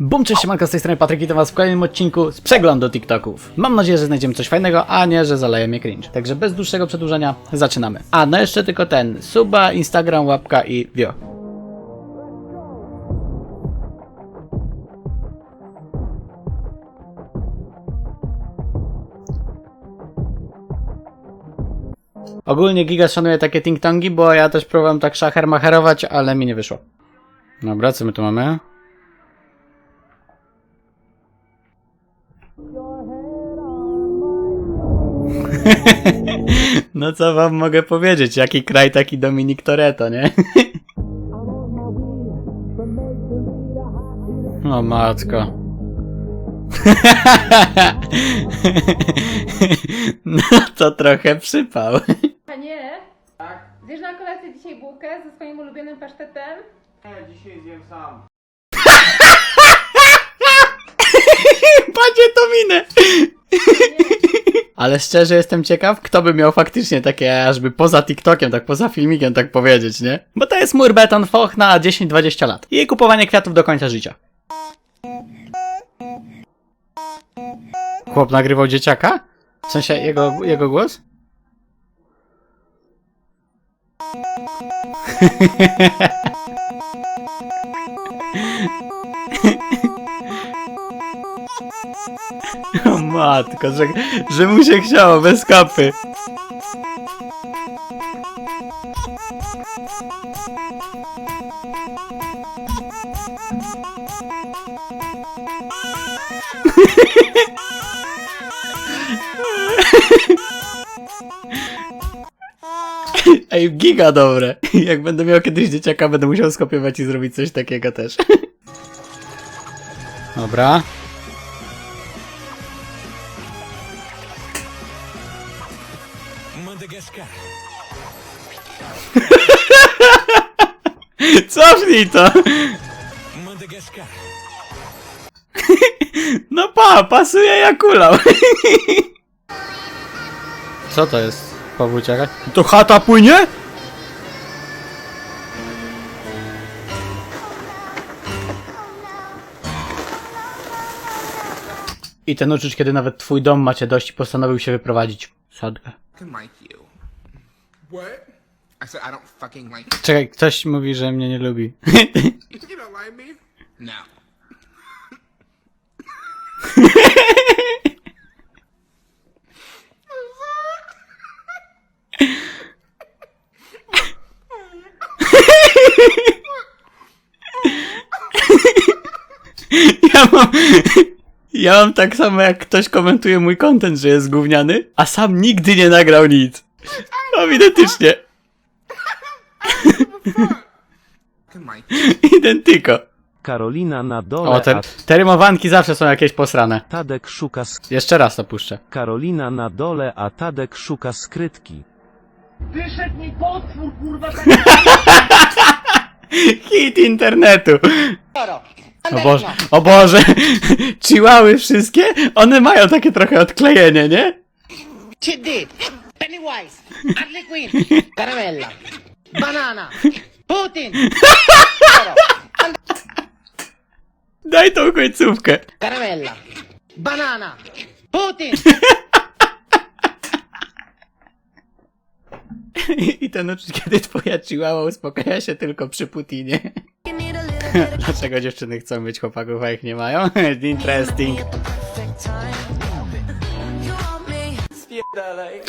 Bum, cześć, siemanko, z tej strony Patryk, witam was w kolejnym odcinku z przeglądu TikToków. Mam nadzieję, że znajdziemy coś fajnego, a nie, że zaleje mnie cringe. Także bez dłuższego przedłużenia, zaczynamy. A, no jeszcze tylko ten, suba, Instagram, łapka i wio. Ogólnie Giga szanuje takie ting-tongi, bo ja też próbowałem tak szacher macherować, ale mi nie wyszło. Dobra, co my tu mamy? No co wam mogę powiedzieć? Jaki kraj, taki Dominik Toretto, nie? O matko. No to trochę przypał. Panie? Tak? Zjesz na kolację dzisiaj bułkę ze swoim ulubionym pasztetem? Nie, dzisiaj zjem sam. Padzie to minę! Ale szczerze jestem ciekaw, kto by miał faktycznie takie, ażby poza TikTokiem, tak poza filmikiem, tak powiedzieć, nie? Bo to jest mur beton foch na 10-20 lat. I kupowanie kwiatów do końca życia. Chłop nagrywał dzieciaka? W sensie jego, jego głos? O matko, że, że mu się chciało bez kapy. Ej, giga dobre. Jak będę miał kiedyś dzieciaka, będę musiał skopiować i zrobić coś takiego też. Dobra. Cofnij to! No pa, pasuje jak kulał. Co to jest? Powódziaka? To chata płynie? I ten uczuć, kiedy nawet twój dom macie dość i postanowił się wyprowadzić. Sadkę. fucking like you. What? I said I don't fucking like Czekaj, ktoś mówi, że mnie nie lubi. you. You don't like me? No. Ja mam... Ja mam tak samo jak ktoś komentuje mój content, że jest gówniany, a sam nigdy nie nagrał nic. No identycznie. Identyko. Karolina na dole, O, te, a te rymowanki zawsze są jakieś posrane. Tadek szuka sk- Jeszcze raz to puszczę. Karolina na dole, a Tadek szuka skrytki. Hit internetu. O Boże, o Boże, chiłały wszystkie? One mają takie trochę odklejenie, nie? Chiddi, Pennywise, Harley Quinn, Caramella, Putin, Daj tą końcówkę. Caramella, Banana, Putin. I ten uczuć, kiedy twoja chihuahua uspokaja się tylko przy Putinie. Dlaczego dziewczyny chcą mieć chłopaków, a ich nie mają? Interesting. Spierdalaj.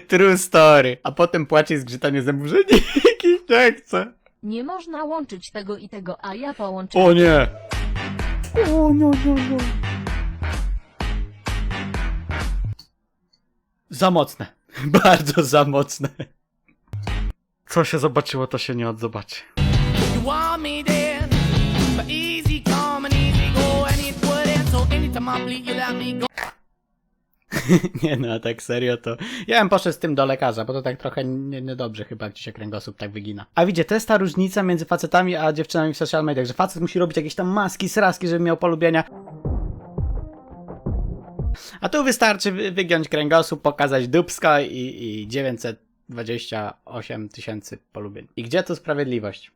True story. A potem płacze i zgrzytanie zębów, że nikt nie chce. Nie można łączyć tego i tego, a ja połączyłem. O nie. O no, no, no. Za mocne. Bardzo za mocne. Co się zobaczyło, to się nie odzobaczy. You want me then, but easy come and easy go, and it wouldn't. So anytime I bleed, you. Nie no, a tak serio to... Ja bym poszedł z tym do lekarza, bo to tak trochę nie- niedobrze chyba, jak ci się kręgosłup tak wygina. A widzicie, to jest ta różnica między facetami a dziewczynami w social mediach, że facet musi robić jakieś tam maski, sraski, żeby miał polubienia. A tu wystarczy wy- wygiąć kręgosłup, pokazać dubska i, i 928 tysięcy polubień. I gdzie tu sprawiedliwość?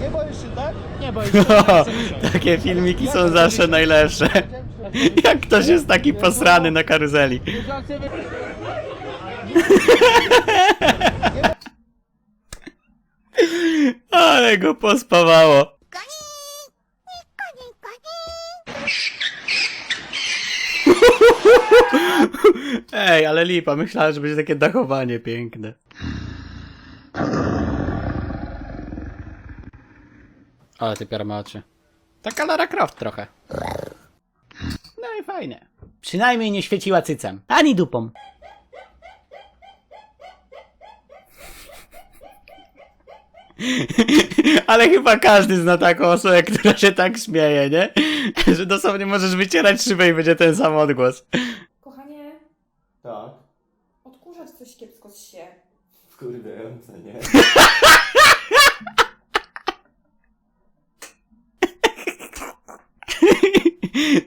Nie boisz się, tak? Nie boisz się. Takie filmiki są zawsze najlepsze. Jak ktoś jest taki posrany na karuzeli. Ale go pospawało. Ej, ale lipa, myślałem, że będzie takie dachowanie piękne. Ale ty ma oczy. Taka Lara Croft trochę. I fajnie. Przynajmniej nie świeciła cycem. Ani dupą. Ale chyba każdy zna taką osobę, która się tak śmieje, nie? Że dosłownie możesz wycierać szybę i będzie ten sam odgłos. Kochanie, Tak. odkurzacz coś kiepsko z się. Kurde, co nie?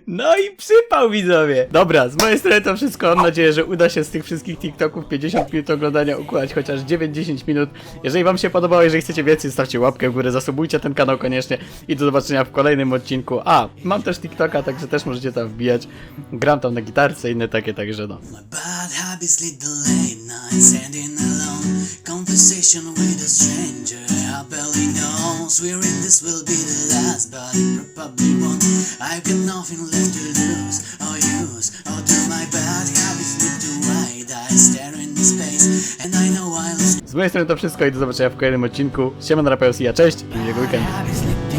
No i przypał widzowie. Dobra, z mojej strony to wszystko. Mam nadzieję, że uda się z tych wszystkich TikToków 50 minut oglądania układać chociaż 9-10 minut. Jeżeli wam się podobało, jeżeli chcecie więcej, stawcie łapkę w górę, zasubujcie ten kanał koniecznie i do zobaczenia w kolejnym odcinku. A, mam też TikToka, także też możecie tam wbijać. Gram tam na gitarce i inne takie, także no. Conversation with a stranger I barely know. Swearing this will be the but it probably won't. I've got nothing left to lose or use. Or do my bad habits lead to wide eyes stare into space? And I know I Z mojej strony to wszystko i do zobaczenia w kolejnym odcinku. Siemano Rapeus i ja, cześć i lead